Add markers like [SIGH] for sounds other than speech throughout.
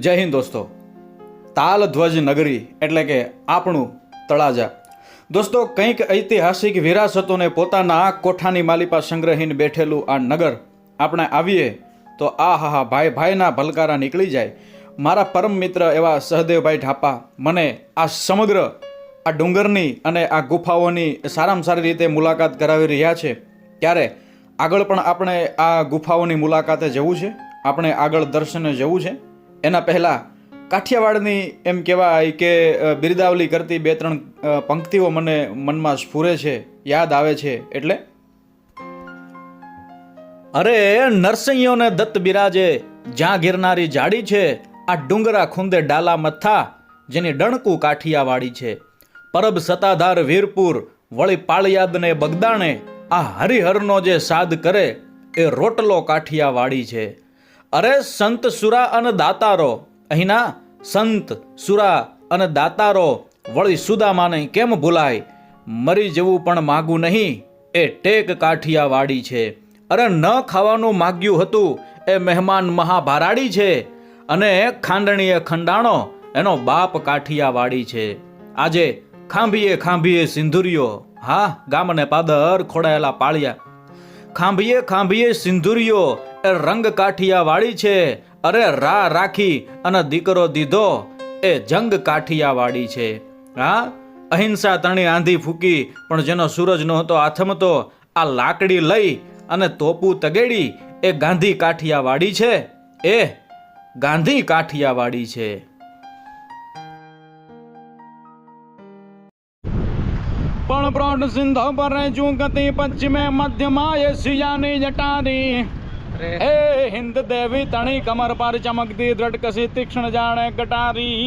જય હિન્દ દોસ્તો. તાલ ધ્વજ નગરી એટલે કે આપણું તળાજા. દોસ્તો, કંઈક ઐતિહાસિક વિરાસતોને પોતાના કોઠાની માલિપા સંગ્રહીને બેઠેલું આ નગર આપણે આવીએ તો આ હા હા ભાઈ ભાઈના ભલકારા નીકળી જાય. મારા પરમ મિત્ર એવા સહદેવભાઈ ઢાપા મને આ સમગ્ર આ ડુંગરની અને આ ગુફાઓની સારામાં સારી રીતે મુલાકાત કરાવી રહ્યા છે. ત્યારે આગળ પણ આપણે આ ગુફાઓની મુલાકાતે જવું છે? આપણે આગળ દર્શને જવું છે? એના પહેલાં કાઠિયાવાડની એમ કહેવાય કે બિરદાવલી કરતી બે ત્રણ પંક્તિઓ મને મનમાં સ્ફુરે છે, યાદ આવે છે. એટલે? અરે, નરસિંહોને દત્ત બિરાજે, જ્યાં ગિરનારી જાડી છે, આ ડુંગરા ખૂંદે ડાલા મથા, જેની ડણકું કાઠિયાવાડી છે. પરબ સતાધાર વીરપુર, વળી પાળિયાદને બગદાણે, આ હરિહરનો જે સાદ કરે, એ રોટલો કાઠિયાવાડી છે. અરે સંત સુરા અને દાતારો. અહીંના સંત સુરા અને દાતારો વળી સુદામાને કેમ ભૂલાય? મરી જવું પણ માગું નહીં. એ ટેક કાઠિયાવાડી છે. અરે ન ખાવાનું માગ્યું હતું. એ મહેમાન મહાભારાડી છે. અને ખાંડણીએ ખંડાણો એનો બાપ કાઠિયાવાડી છે. આજે ખાંભીએ ખાંભીએ સિંધુરીઓ, હા, ગામને પાદર ખોડાયેલા પાળિયા ખાંભીએ ખાંભીએ સિંધુરીઓ, એ રંગ કાઠિયાવાડી છે. અરે રા રાખી અને દીકરો દીધો, એ જંગ કાઠિયાવાડી છે. હા, અહિંસા તણી આંધી ફૂકી, પણ જેનો સૂરજ નહોતો આથમતો, આ લાકડી લઈ અને તોપું તગેડી, એ ગાંધી કાઠિયાવાડી છે. એ ગાંધી કાઠિયાવાડી છે. પ્રોઢ સિંધો પર રહેજું ગતિ પશ્ચિમે મધ્યમાં એશિયાની જટારી એ હિન્દ દેવી તણી કમર પર ચમકતી દ્રઢકસી તીક્ષ્ણ જાણે ગટારી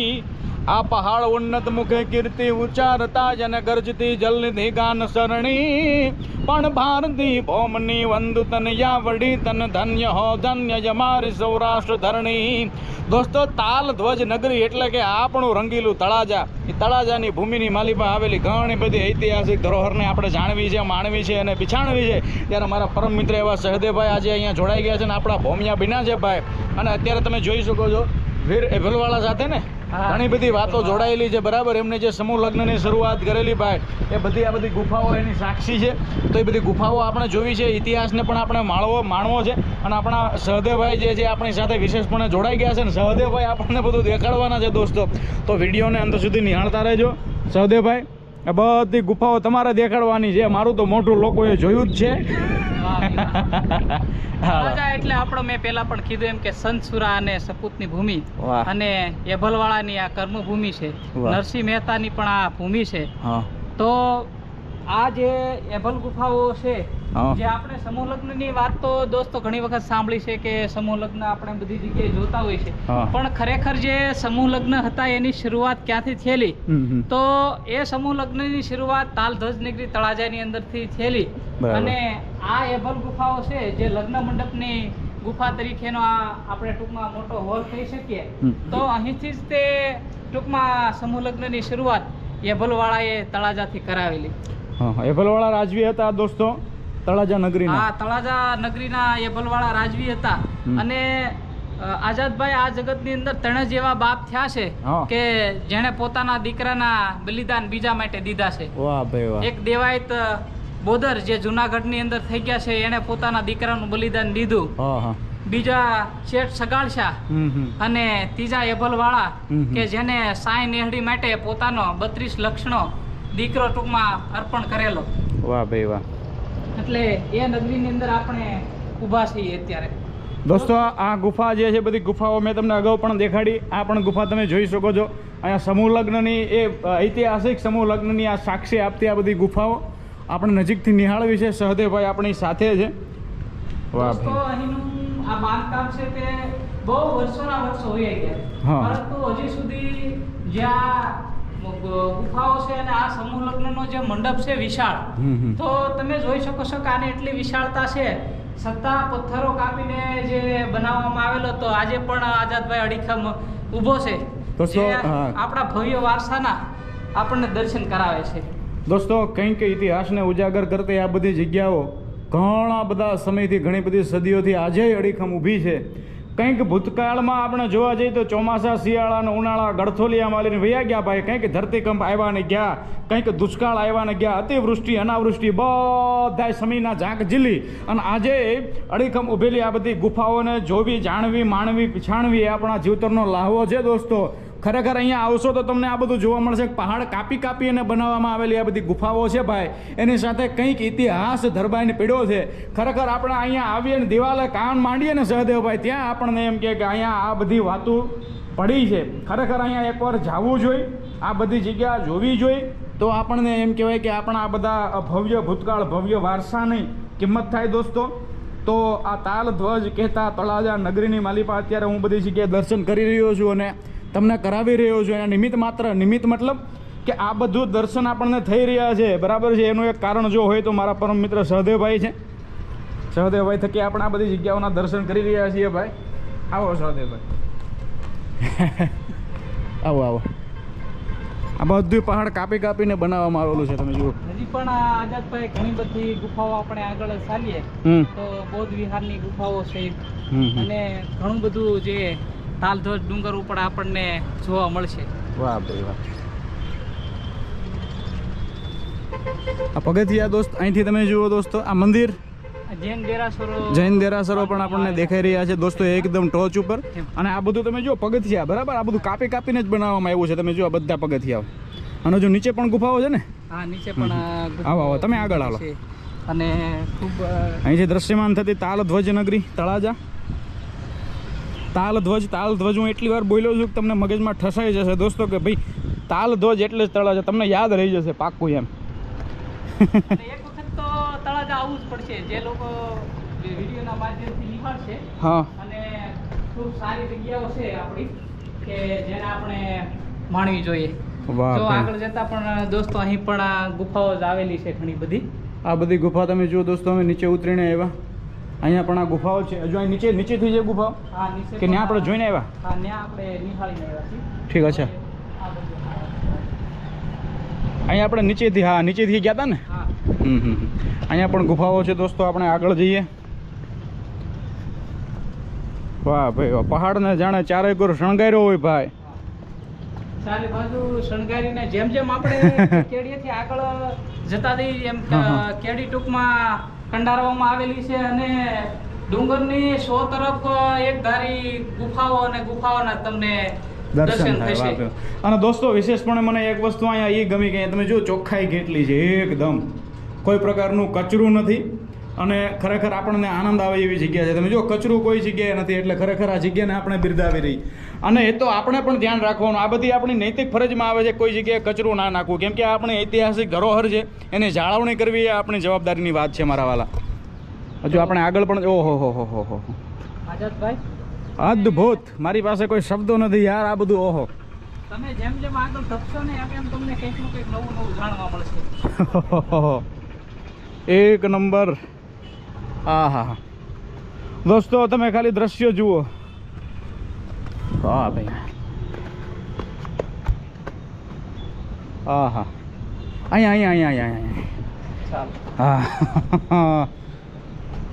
આ પહાડ ઉન્નત મુખે કીર્તિ ઉચ્ચારતા જન ગરજતી જલનિધિ ગાન સરણી. પણ ભારતી ભૌમની વંદુ તન યા વડી તન ધન્ય હો ધન્ય જ મારી સૌરાષ્ટ્ર ધરણી. દોસ્તો, તાલ ધ્વજ નગરી એટલે કે આપણું રંગીલું તળાજા. એ તળાજાની ભૂમિની માલિપા આવેલી ઘણી બધી ઐતિહાસિક ધરોહરને આપણે જાણવી છે, માણવી છે અને પિછાણવી છે. ત્યારે મારા પરમ મિત્ર એવા સહદેવભાઈ આજે અહીંયા જોડાઈ ગયા છે અને આપણા ભોમિયા બિના છે ભાઈ. અને અત્યારે તમે જોઈ શકો છો, વીર એભલવાળા સાથે ને? ઘણી બધી વાતો જોડાયેલી છે બરાબર? એમને જે સમૂહ લગ્નની શરૂઆત કરેલી ભાઈ એ બધી આ બધી ગુફાઓ એની સાક્ષી છે. તો એ બધી ગુફાઓ આપણે જોવી છે ઇતિહાસને પણ આપણે માણવો માણવો છે. અને આપણા સહદેવભાઈ જે છે આપણી સાથે વિશેષપણે જોડાઈ ગયા છે ને સહદેવભાઈ આપણને બધું દેખાડવાના છે દોસ્તો. તો વિડીયોને અંત સુધી નિહાળતા રહેજો. સહદેવભાઈ આ બધી ગુફાઓ તમારે દેખાડવાની છે. મારું તો મોટું લોકોએ જોયું જ છે. [LAUGHS] એટલે આપણો મેં પેલા પણ કીધું એમ કે સંતસુરા અને સપૂતની ભૂમિ. અને એભલવાળાની આ કર્મભૂમિ છે. નરસિંહ મહેતાની પણ આ ભૂમિ છે તો આ જે એભલ ગુફાઓ છે. જે આપણે સમૂહ લગ્નની વાત તો દોસ્તો ઘણી વખત સાંભળી છે કે સમૂહ લગ્ન આપણે બધી જગ્યાએ જોતા હોય છે. પણ ખરેખર જે સમૂહ લગ્ન હતા એની શરૂઆત ક્યાંથી થયેલી. તો એ સમૂહ લગ્નની શરૂઆત તાલધ્વજ નગરી તળાજાની અંદરથી થયેલી. અને આ એભલ ગુફાઓ છે જે લગ્ન મંડપની ગુફા તરીકેનો આ આપણે ટૂંકમાં મોટો હોલ કહી શકીએ. તો અહીંથી જ તે ટૂંકમાં સમૂહ લગ્નની શરૂઆત એભલવાળાએ તળાજાથી કરાવેલી. એભલવાળા રાજવી હતા દોસ્તો. તળાજા નગરીના? હા તળાજા નગરીના એભલવાળા રાજવી હતા. અને આઝાદભાઈ આ જગતની અંદર ત્રણ જેવા બાપ થયા છે કે જેણે પોતાના દીકરાના બલિદાન બીજા માટે દીધા છે. વાહ ભાઈ વાહ. એક દેવાયત બોદર જે જુનાગઢની અંદર થઈ ગયા છે એણે પોતાના દીકરાનું બલિદાન દીધું. હા બીજા શેઠ સગાળશા અને ત્રીજા એભલવાળા. કે જેને સાંઈ નેહડી માટે પોતાનો બત્રીસ લક્ષણો દીકરો ટૂંકમાં અર્પણ કરેલો. વાહ ભાઈ વાહ. એટલે એ નગરીની અંદર આપણે ઊભા છીએ અત્યારે. દોસ્તો આ ગુફા જે છે બધી ગુફાઓ મેં તમને અગાઉ પણ દેખાડી. આ પણ ગુફા તમે જોઈ શકો છો. અહીંયા સમૂહ લગ્નની એ ઐતિહાસિક સમૂહ લગ્નની આ સાક્ષી આપતી આ બધી ગુફાઓ આપણે નજીકથી નિહાળવી છે. સહદેવભાઈ આપણી સાથે છે. વાહ અહીંનું આ બાંધકામ છે તે બહુ વર્ષોના વર્ષો હોઈ ગયા. હા. પરંતુ હજી સુધી જ્યાં ગુફાઓ છે અને આ સમૂહ લગ્નનો જે મંડપ છે વિશાળ. તો તમે જોઈ શકો છો કે આની એટલી વિશાળતા છે. છતાં પથ્થરો કાપીને જે બનાવવામાં આવેલો તો આજે પણ આઝાદભાઈ અડીખમ ઊભો છે. જે આપણા ભવ્ય વારસાના આપણને દર્શન કરાવે છે. દોસ્તો કંઈક ઇતિહાસને ઉજાગર કરતી આ બધી જગ્યાઓ ઘણા બધા સમયથી ઘણી બધી સદીઓથી આજે અડીખમ ઊભી છે. કંઈક ભૂતકાળમાં આપણે જોવા જઈએ તો ચોમાસા શિયાળા ઉનાળા ગળથોલિયામાં લઈને વયા ગયા ભાઈ. કંઈક ધરતીકંપ આવ્યા ને ગયા, કંઈક દુષ્કાળ આવ્યા ને ગયા, અતિવૃષ્ટિ, અનાવૃષ્ટિ, બધાય સમયના ઝાંક ઝીલી. અને આજે અડીખમ ઊભેલી આ બધી ગુફાઓને જોવી, જાણવી, માણવી, પછાણવી એ આપણા જીવતરનો લાહવો છે દોસ્તો. ખરેખર અહીંયા આવશો તો તમને આ બધું જોવા મળશે. પહાડ કાપી કાપી અને બનાવવામાં આવેલી આ બધી ગુફાઓ છે ભાઈ. એની સાથે કંઈક ઇતિહાસ ધરબાઈને પીડ્યો છે. ખરેખર આપણે અહીંયા આવીએ ને દિવાલે કાન માંડીએ ને સહદેવભાઈ ત્યાં આપણને એમ કે અહીંયા આ બધી વાતો પડી છે. ખરેખર અહીંયા એકવાર જવું જોઈએ આ બધી જગ્યા જોવી જોઈએ તો આપણને એમ કહેવાય કે આપણા આ બધા ભવ્ય ભૂતકાળ, ભવ્ય વારસાની કિંમત થાય દોસ્તો. તો આ તાલ ધ્વજ કહેતા તળાજા નગરીની માલિપા, અત્યારે હું બધી જગ્યાએ દર્શન કરી રહ્યો છું અને તમને કરાવી રહ્યો છું. એના નિમિત્ત માત્ર નિમિત્ત મતલબ કે આ બધું દર્શન આપણને થઈ રહ્યા છે. બરાબર છે? એનું એક કારણ જો હોય તો મારા પરમ મિત્ર સહદેવભાઈ છે. સહદેવભાઈ થકી આપણે આ બધી જગ્યાઓના દર્શન કરી રહ્યા છીએ ભાઈ. આવો સહદેવભાઈ. [LAUGHS] આવો આવો. આ બધું પહાડ કાપી કાપીને બનાવવામાં આવેલું છે તમે જુઓ. હજી પણ આઝાદભાઈ ઘણી બધી ગુફાઓ આપણે આગળ ચાલીએ. તો બૌદ્ધ વિહારની ગુફાઓ છે. અને ઘણું બધું જે તાલધ્વજ ડુંગર ઉપર આપણને જોવા મળશે. વાહ ભાઈ વાહ. આ પગથિયા દોસ્ત અહીંથી તમે જુઓ દોસ્તો આ મંદિર. જૈન દેરાસરો જૈન દેરાસરો પણ આપણને દેખાઈ રહ્યા છે. દોસ્તો એકદમ ટોચ ઉપર. અને આ બધું તમે જો પગથિયા બરાબર? આ બધું કાપી કાપીને જ બનાવવામાં આવ્યું છે. તમે જો આ બધા પગથિયાઓ. અને જો નીચે પણ ગુફાઓ છે ને? હા નીચે પણ આવો, આવો, તમે આગળ આવો. અને ખૂબ અહીં અહીંથી દ્રશ્યમાન થતી તાલ ધ્વજ નગરી તળાજા. તાલ ધ્વજ તાલ ધ્વજ હું એટલી વાર બોલ્યો છું કે તમને મગજમાં ઠસાઈ જશે. દોસ્તો કે ભાઈ તાલ ધ્વજ એટલે જ તળાજા. તમને યાદ રહી જશે પાક્કું એમ. એક વખત તો તળાજા આવવું જ પડશે. જે લોકો વિડીયોના માધ્યમથી નિહાળશે હા. અને ખૂબ સારી જગ્યાઓ છે આપણી કે જેને આપણે માણવી જોઈએ. જો આગળ જતા પણ દોસ્તો અહીં પણ આ ગુફાઓ જ આવેલી છે ઘણી બધી. આ બધી ગુફા તમે જુઓ દોસ્તો અમે નીચે ઉતરીને આવ્યા. અહીંયા પણ આ ગુફાઓ છે. હજુ અહીં નીચે નીચેથી જે ગુફાઓ? કે ત્યાં આપણે જોઈને આવ્યા? ઠીક છે. અહીંયા આપણે નીચેથી હા નીચેથી ગયા હતા ને? હમ હમ. અહીંયા પણ ગુફાઓ છે દોસ્તો આપણે આગળ જઈએ. વાહ ભાઈ વાહ. પહાડને જાણે ચારે ગુર શણગાર્યો હોય ભાઈ. ચારે બાજુ શણગારીને જેમ જેમ આપણે [LAUGHS] કેડીએથી આગળ જતા એમ હા. કેડી ટૂંકમાં કંડારવામાં આવેલી છે અને ડુંગરની સો તરફ એક ધારી ગુફાઓ અને ગુફાઓના તમને દર્શન થાય. અને દોસ્તો વિશેષપણે મને એક વસ્તુ અહીંયા એ ગમી કે તમે જો ચોખ્ખાઈ કેટલી છે એકદમ. કોઈ પ્રકારનું કચરું નથી. અને ખરેખર આપણને આનંદ આવે એવી જગ્યા છે. તમે જો કચરું કોઈ જગ્યાએ નથી એટલે ખરેખર આ જગ્યાને આપણે બિરદાવી રહી. અને એ તો આપણે પણ ધ્યાન રાખવાનું. આ બધી આપણી નૈતિક ફરજમાં આવે છે કોઈ જગ્યાએ કચરું ના નાખવું. કેમ કે આ આપણી ઐતિહાસિક ધરોહર છે. એને જાળવણી કરવી એ આપણી જવાબદારીની વાત છે મારા વાલા. હજુ આપણે આગળ પણ ઓહો હો હો હો હો. અદ્ભુત! મારી પાસે કોઈ શબ્દો નથી યાર આ બધું ઓહો. તમે જેમ જેમ આગળ ધપશો ને એમ એમ તમને કંઈક નવું નવું જાણવા મળશે. [LAUGHS] એક નંબર. હા હા દોસ્તો, તમે ખાલી દ્રશ્ય જુઓ. હા ભાઈ. હા હા અહીંયા અહીંયા અહીંયા અહીંયા. હા.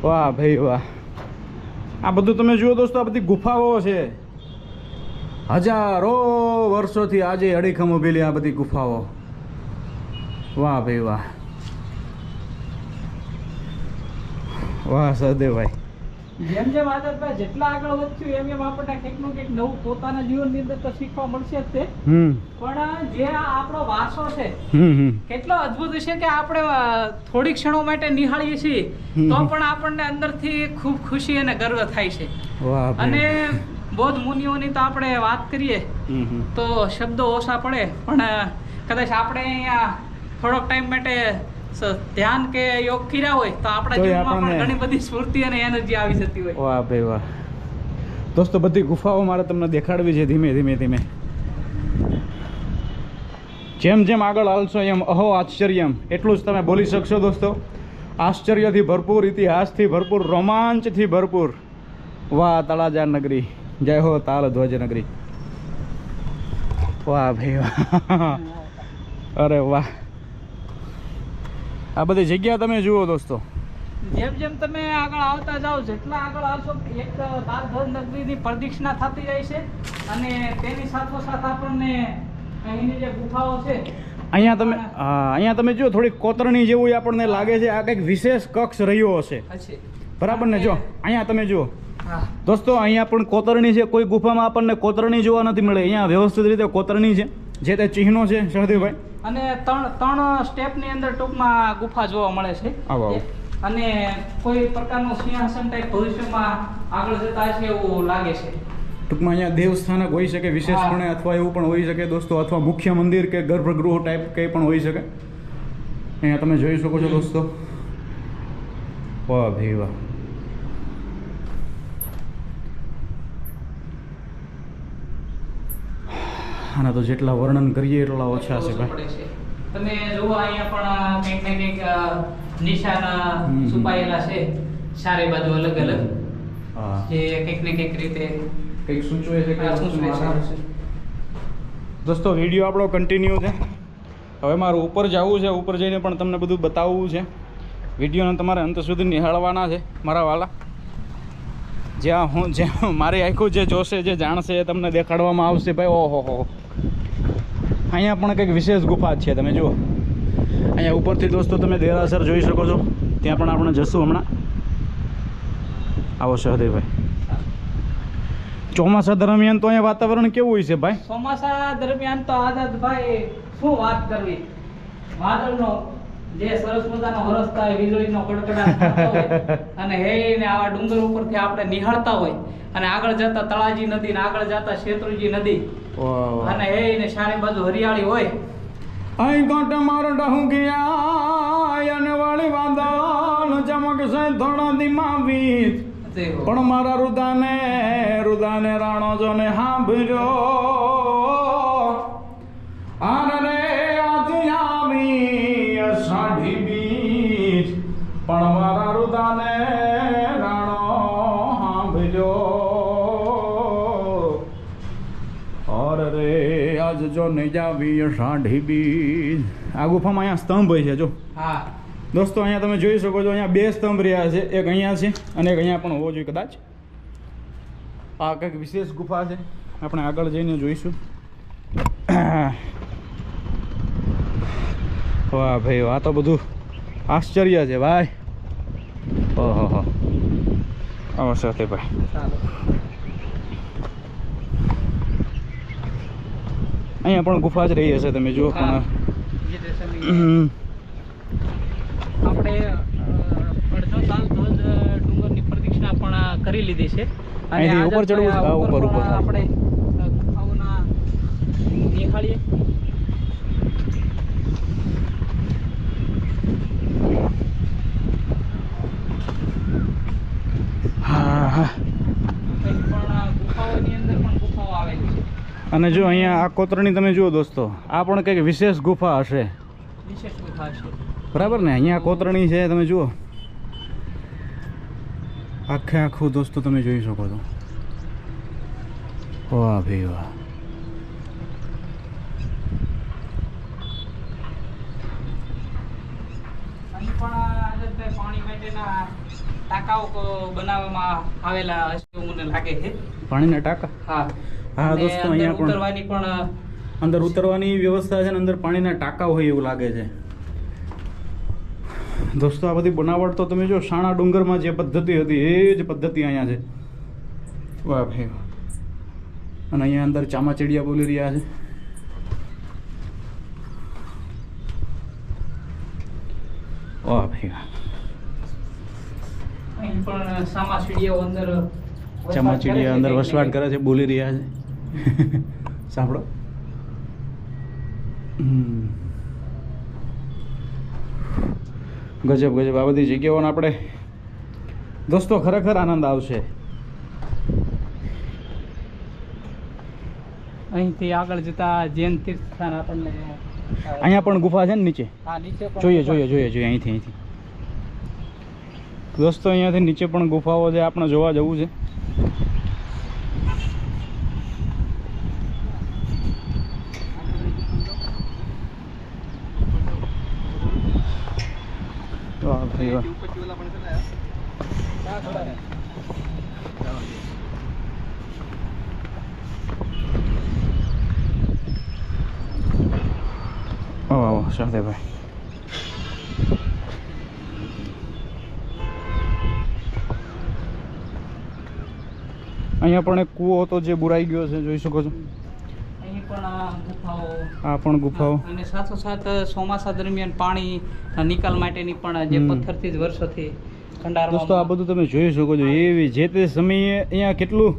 વાહ ભાઈ, વાહ. આ બધું તમે જુઓ દોસ્તો, આ બધી ગુફાઓ છે. હજારો વર્ષોથી આજે અડીખમ ઉભેલી આ બધી ગુફાઓ. વાહ ભાઈ, વાહ. વાહ સહદેવભાઈ જેમ જેમ આઝાદભાઈ જેટલા આગળ વધશું એમ એમ આપણને કંઈકનું કંઈક નવું પોતાના જીવનની અંદર તો શીખવા મળશે જ તે. પણ જે આપણો વાસો છે કેટલો અદ્ભુત છે કે આપણે થોડી ક્ષણો માટે નિહાળીએ છીએ તો પણ આપણને અંદરથી ખૂબ ખુશી અને ગર્વ થાય છે. અને બૌદ્ધ મુનિઓની તો આપણે વાત કરીએ તો શબ્દો ઓછા પડે પણ કદાચ આપણે અહીંયા થોડોક ટાઈમ માટે ધ્યાન કે યોગ કર્યા હોય તો આપણા જીવનમાં પણ ઘણી બધી સ્ફૂર્તિ અને એનર્જી આવી જતી હોય. વાહ ભાઈ વાહ. દોસ્તો બધી ગુફાઓ મારે તમને દેખાડવી છે ધીમે ધીમે ધીમે. જેમ જેમ આગળ હાલશો એમ અહો આશ્ચર્યમ એટલું જ તમે બોલી શકશો દોસ્તો. આશ્ચર્યથી ભરપૂર ઇતિહાસથી ભરપૂર રોમાંચથી ભરપૂર. વાહ તળાજા નગરી. જય હો તાલ ધ્વજ નગરી. વાહ ભાઈ વાહ. અરે વાહ. આ બધી જગ્યા તમે જુઓ દોસ્તો. જેમ જેમ તમે આગળ આવતા જાઓ જેટલા આગળ આવશો એક બાલધર નગરીની પ્રદક્ષિણા થતી જાય છે. અને તેની સાથોસાથ આપણને અહીંની જે ગુફાઓ છે અહીંયા તમે અહીંયા તમે જો થોડીક કોતરણી જેવું આપણને લાગે છે. આ કંઈક વિશેષ કક્ષ રહ્યો હશે. હશે. બરાબર ને? જો અહીંયા તમે જુઓ. દોસ્તો અહીંયા પણ કોતરણી છે. કોઈ ગુફામાં આપણને કોતરણી જોવા નથી મળે. અહીંયા વ્યવસ્થિત રીતે કોતરણી છે. જે તે ચિહ્નો છે સહદેવભાઈ? અને ત્રણ ત્રણ સ્ટેપની અંદર ટૂંકમાં ગુફા જોવા મળે છે. અને કોઈ પ્રકારનો સિંહાસન ટાઈપ ભવિષ્યમાં આગળ જતા છે એવું લાગે છે. ટૂંકમાં અહીંયા દેવસ્થાનક હોઈ શકે વિશેષપણે અથવા એવું પણ હોઈ શકે દોસ્તો અથવા મુખ્ય મંદિર કે ગર્ભગૃહ ટાઈપ કંઈ પણ હોઈ શકે. અહીંયા તમે જોઈ શકો છો દોસ્તો. વાહ ભાઈ વાહ. આના તો જેટલા વર્ણન કરીએ એટલા ઓછા છે ભાઈ. તમે જુઓ અહીંયા પણ કંઈક ને કંઈક નિશાન. છુપાયેલા છે. ચારે બાજુ અલગ અલગ. જે કંઈક ને કંઈક રીતે કંઈક સૂચવે છે આ સૂચવે છે. દોસ્તો વીડિયો આપણો કન્ટિન્યુ છે. હવે મારું ઉપર જવું છે ઉપર જઈને પણ તમને બધું બતાવવું છે. વિડીયોને તમારે અંત સુધી નિહાળવાના છે મારા વાલા. જ્યાં હું જ્યાં મારી આખું જે જોશે જે જાણશે એ તમને દેખાડવામાં આવશે ભાઈ. ઓહો હો. અહીંયા પણ કંઈક વિશેષ ગુફા છે તમે જુઓ. અહીંયા ઉપરથી દોસ્તો તમે દેરાસર જોઈ શકો છો. ત્યાં પણ આપણે જશું હમણાં. આવો સહદેવભાઈ. ચોમાસા દરમિયાન તો અહીંયા વાતાવરણ કેવું હોય છે ભાઈ? ચોમાસા દરમિયાન તો આઝાદભાઈ શું વાત કરવી? વાદળનો જે સરસ મજાનો વરસતા હોય વીજળીનો કડકડાટ [LAUGHS] અને હે ને આવા ડુંગર ઉપરથી આપણે નિહાળતા હોય અને આગળ જતા તળાજી નદી ને આગળ જતા શેત્રુજી નદી. અને એ ને ચારે બાજુ હરિયાળી હોય. અહીં કોટ મારો ડહું ગયા અને વાળી વાદળ ચમકશે થોડા ધીમા વીજ. પણ મારા રુદાને રુદાને રાણો જો ને હાંભર્યો આર રે આથી આવી સાઢી બીજ. પણ જો નહીં જાવી બીજ. આ ગુફામાં અહીંયા સ્તંભ હોય છે જો. હા. દોસ્તો અહીંયા તમે જોઈ શકો છો અહીંયા બે સ્તંભ રહ્યા છે. એક અહીંયા છે અને એક અહીંયા પણ હોવો જોઈએ કદાચ. આ કંઈક વિશેષ ગુફા છે. આપણે આગળ જઈને જોઈશું. વાહ ભાઈ આ તો બધું આશ્ચર્ય છે ભાઈ. ઓહો હો સાથે ભાઈ? અહીંયા પણ ગુફા જ રહી હશે તમે જુઓ પણ. આપણે અડધો સાલ તો જ ડુંગરની પ્રદક્ષિણા પણ કરી લીધી છે અને ઉપર ચડવું? ઉપર, ઉપર. આપણે આપણે અ, ગુફાઓના નિહાળીએ હા હા કંઈક પણ ગુફાઓની અંદર પણ ગુફાઓ આવેલી છે અને જો અહીંયા આ કોતરણી તમે જુઓ દોસ્તો આ પણ કંઈક વિશેષ ગુફા હશે. બરાબર ને? અહીંયા કોતરણી છે તમે જુઓ. આખે આખું દોસ્તો તમે જોઈ શકો છો. વાહ ભાઈ વાહ. પાણીના ટાંકા? હા દોસ્તો, અહીંયા પણ- ઉતરવાની પણ અંદર ઉતરવાની વ્યવસ્થા છે ને અંદર પાણીના ટાંકા હોય એવું લાગે છે. દોસ્તો આ બધી બનાવટ તો તમે જો શાણા ડુંગરમાં જે પદ્ધતિ હતી એ જ પદ્ધતિ અહીંયા છે. વાહ ભાઈ વાહ. અને અહીંયા અંદર ચામાચીડિયા બોલી રહ્યા છે. વાહ ભાઈ ચામાચીડિયા અંદર વસવાટ કરે છે બોલી રહ્યા છે. [LAUGHS] સાંભળો. ગજબ ગજબ. આ બધી જગ્યાઓને આપણે દોસ્તો ખરેખર આનંદ આવશે. અહીંથી આગળ જતા જૈન તીર્થસ્થાન આપણને અહીંયા પણ ગુફા છે ને નીચે? નીચે જોઈએ જોઈએ જોઈએ જોઈએ. અહીંથી અહીંથી. દોસ્તો અહીંયાથી નીચે પણ ગુફાઓ છે. આપણે જોવા જવું છે. વાહ ભાઈ વાહ ઉપરથી ઓલા આવો આવો શાહદેવભાઈ અહીંયા પણ એક કૂવો હતો જે બુરાઈ ગયો છે જોઈ શકો છો અહીં પણ આ ગુફાઓ. આ પણ ગુફાઓ. અને સાથોસાથ ચોમાસા દરમિયાન પાણી નિકાલ માટેની પણ જે પથ્થરથી જ વર્ષોથી દોસ્તો આ બધું તમે જોઈ શકો છો. એવી જે તે સમયે અહીંયા કેટલું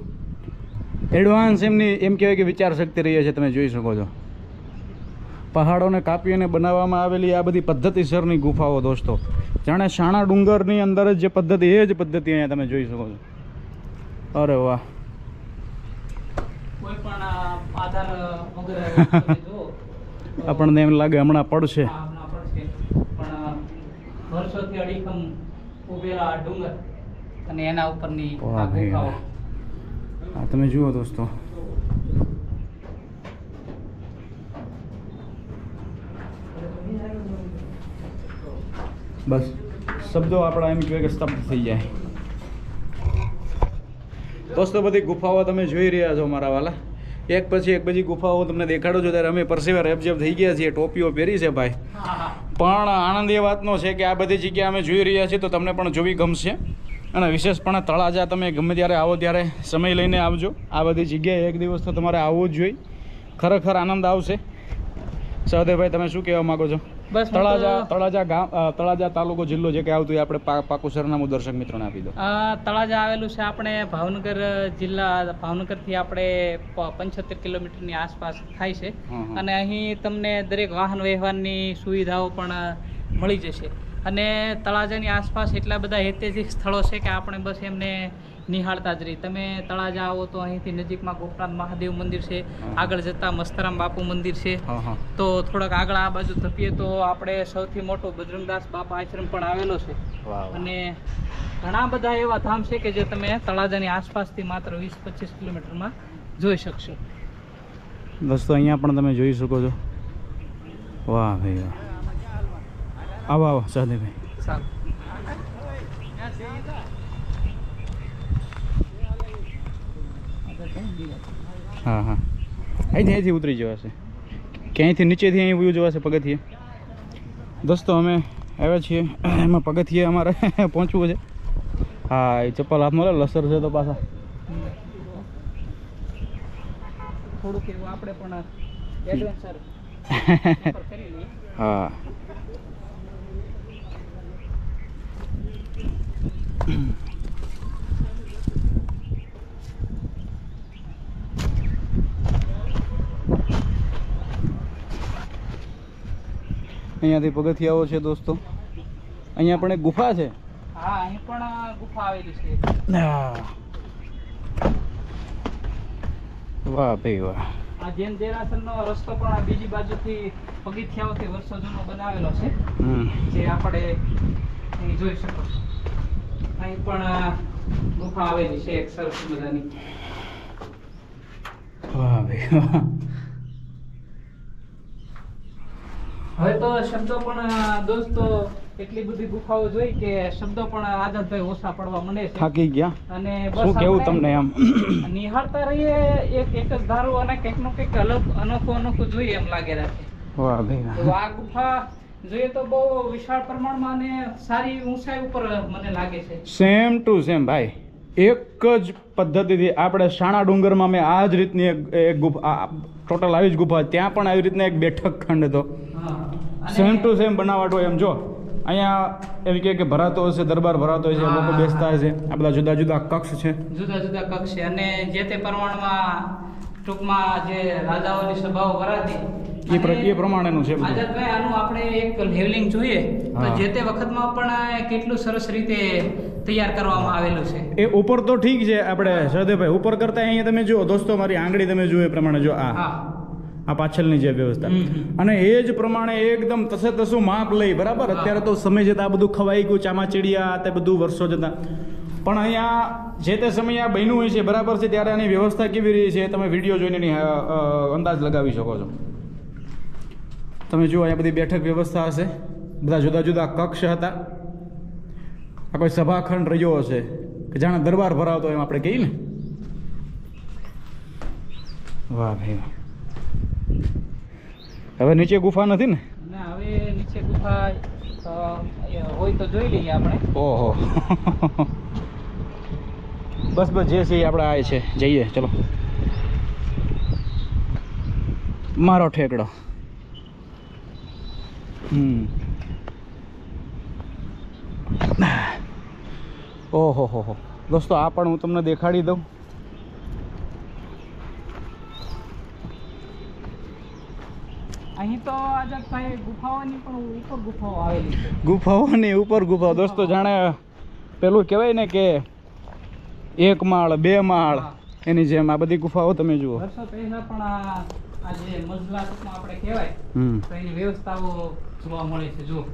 એડવાન્સ એમની એમ કહેવાય કે વિચાર શક્તિ રહી છે તમે જોઈ શકો છો. પહાડોને કાપી અને બનાવવામાં આવેલી આ બધી પદ્ધતિસરની ગુફાઓ દોસ્તો. જાણે શાણા ડુંગરની અંદર જ જે પદ્ધતિ એ જ પદ્ધતિ અહીંયા તમે જોઈ શકો છો. અરે વાહ કોઈ પણ આ આધાર વગર તમે જુઓ તો [LAUGHS] આપણને એમ લાગે હમણાં પડશે. વર્ષોથી અડીખમ ઉભેલા ડુંગર અને એના ઉપરની આ તમે જુઓ દોસ્તો. બસ શબ્દો આપણા એમ કહેવાય કે સ્તબ્ધ થઈ જાય. દોસ્તો બધી ગુફાઓ તમે જોઈ રહ્યા છો મારા વાલા. એક પછી એક બધી ગુફાઓ તમને દેખાડો છો ત્યારે અમે પરસેવા રેબજેબ થઈ ગયા છીએ, ટોપીઓ પહેરી છે ભાઈ. પણ આનંદ એ વાતનો છે કે આ બધી જગ્યા અમે જોઈ રહ્યા છીએ તો તમને પણ જોવી ગમશે. અને વિશેષપણે તળાજા તમે ગમે ત્યારે આવો ત્યારે સમય લઈને આવજો. આ બધી જગ્યાએ એક દિવસ તો તમારે આવવું જ જોઈએ. ખરેખર આનંદ આવશે. સહદેવભાઈ તમે શું કહેવા માગો છો? બસ તળાજા તળાજા ગામ તળાજા તાલુકો જિલ્લો જે કે આવતું એ આપણે પાકું સરનામું દર્શક મિત્રોને આપી દો તળાજા આવેલું છે આપણે ભાવનગર જિલ્લા ભાવનગરથી આપણે પંચોતેર કિલોમીટરની આસપાસ થાય છે. અને અહીં તમને દરેક વાહન વ્યવહારની સુવિધાઓ પણ મળી જશે. અને તળાજાની આસપાસ એટલા બધા ઐતિહાસિક સ્થળો છે કે આપણે બસ એમને નિહાળતા જ રહી. તમે તળાજા આવો તો અહીંથી નજીકમાં ગોપનાથ મહાદેવ મંદિર છે આગળ જતાં મસ્તરામ બાપુ મંદિર છે. તો થોડાક આગળ આ બાજુ ધપીએ તો આપણે સૌથી મોટો બજરંગદાસ બાપા આશ્રમ પણ આવેલો છે. અને ઘણા બધા એવા ધામ છે કે જે તમે તળાજાની આસપાસથી માત્ર વીસ પચીસ કિલોમીટરમાં જોઈ શકશો. દોસ્તો અહીંયા પણ તમે જોઈ શકો છો. વાહ ભાઈ વાહ. આવો આવો સહદેવભાઈ. સારું હા હા. અહીંથી અહીંથી ઉતરી જવાશે ક્યાંયથી નીચેથી અહીં વ્યૂ જવાશે પગથિયે? દોસ્તો અમે આવ્યા છીએ એમાં પગથિયે અમારે [LAUGHS] પહોંચવું છે. હા એ ચપ્પલ હાથમાં લે લસર છે તો પાછા. થોડુંક એવું આપણે પણ [LAUGHS] [LAUGHS] હા. અહીંયાથી પગથિયાઓ છે દોસ્તો. અહીંયા પણ એક ગુફા છે? હા અહીં પણ ગુફા આવેલી છે. વાહ ભાઈ વાહ. આ જૈન દેરાસરનો રસ્તો પણ આ બીજી બાજુથી પગથિયાઓથી વર્ષો જૂનો બનાવેલો છે. જે આપણે અહીં જોઈ શકો છો. અહીં પણ ગુફા આવેલી છે એક સરસ મજાની. વાહ ભાઈ હવે તો શબ્દો પણ દોસ્તો એટલી બધી ગુફાઓ જોઈ કે શબ્દો પણ આઝાદભાઈ ઓછા પડવા મને છે. થાકી ગયા. અને શું કેવું તમને એમ? નિહાળતા રહીએ એક એક જ ધારું અને કંઈકનું કંઈક અલગ અનોખું અનોખું જોઈએ એમ લાગે રાખે. વાહ ભાઈ આ ગુફા જોઈએ તો બહુ વિશાળ પ્રમાણમાં અને સારી ઊંચાઈ ઉપર મને લાગે છે. સેમ ટુ સેમ ભાઈ. એક જ પદ્ધતિથી આપણે શાણા ડુંગરમાં મેં આ જ રીતની એક ગુફા ટોટલ આવી જ ગુફા ત્યાં પણ આવી રીતના એક બેઠક ખંડ હતો. સેમ ટુ સેમ બનાવટ હોય એમ જો. અહીંયા એમ કહે કે ભરાતો હશે દરબાર ભરાતો હશે. લોકો બેસતા હશે. આ બધા જુદા જુદા કક્ષ છે. જુદા જુદા કક્ષ છે. અને જે તે પ્રમાણમાં ટૂંકમાં જે રાજાઓની સભાઓ ભરાતી એ એ પ્રમાણેનું છે આઝાદભાઈ આનું આપણે એક લેવલિંગ જોઈએ. તો જે તે વખતમાં પણ કેટલું સરસ રીતે તૈયાર કરવામાં આવેલું છે. એ ઉપર તો ઠીક છે આપણે સહદેવભાઈ ઉપર કરતા અહીંયા તમે જુઓ દોસ્તો મારી આંગળી તમે જુઓ એ પ્રમાણે જો આ. આ પાછળની જે વ્યવસ્થા. અને એ જ પ્રમાણે એકદમ તસે તસું માપ લઈ બરાબર? અત્યારે તો સમય જતા આ બધું ખવાઈ ગયું ચામાચીડિયા તે બધું વર્ષો જતા. પણ અહીંયા જે તે સમયે આ બન્યું હોય છે બરાબર છે ત્યારે આની વ્યવસ્થા કેવી રહી છે તમે વીડિયો જોઈને અંદાજ લગાવી શકો છો. તમે જુઓ અહીંયા બધી બેઠક વ્યવસ્થા હશે. બધા જુદા જુદા કક્ષ હતા. આ કોઈ સભાખંડ રહ્યો હશે કે જાણે દરબાર ભરાવતો એમ આપણે કહીએ ને? વાહ ભાઈ. હવે નીચે ગુફા નથી ને? ના હવે નીચે ગુફા હોય તો જોઈ લઈએ આપણે. ઓહો. બસ બસ જે છે આપણે આ છે. જઈએ ચલો. મારો ઠેકડો. હમ. ઓહો હો હો. દોસ્તો આ પણ હું તમને દેખાડી દઉં. અહીં તો ગુફાઓની ઉપર ગુફાઓ ગુફાઓની ઉપર ગુફાઓ. દોસ્તો જાણે પેલું કહેવાય ને કે એક માળ બે માળ. એની જેમ આ બધી ગુફાઓ તમે જુઓ. વર્ષો પહેલા પણ આ જે આપણે કહેવાય તો એની વ્યવસ્થાઓ જોવા મળે છે જો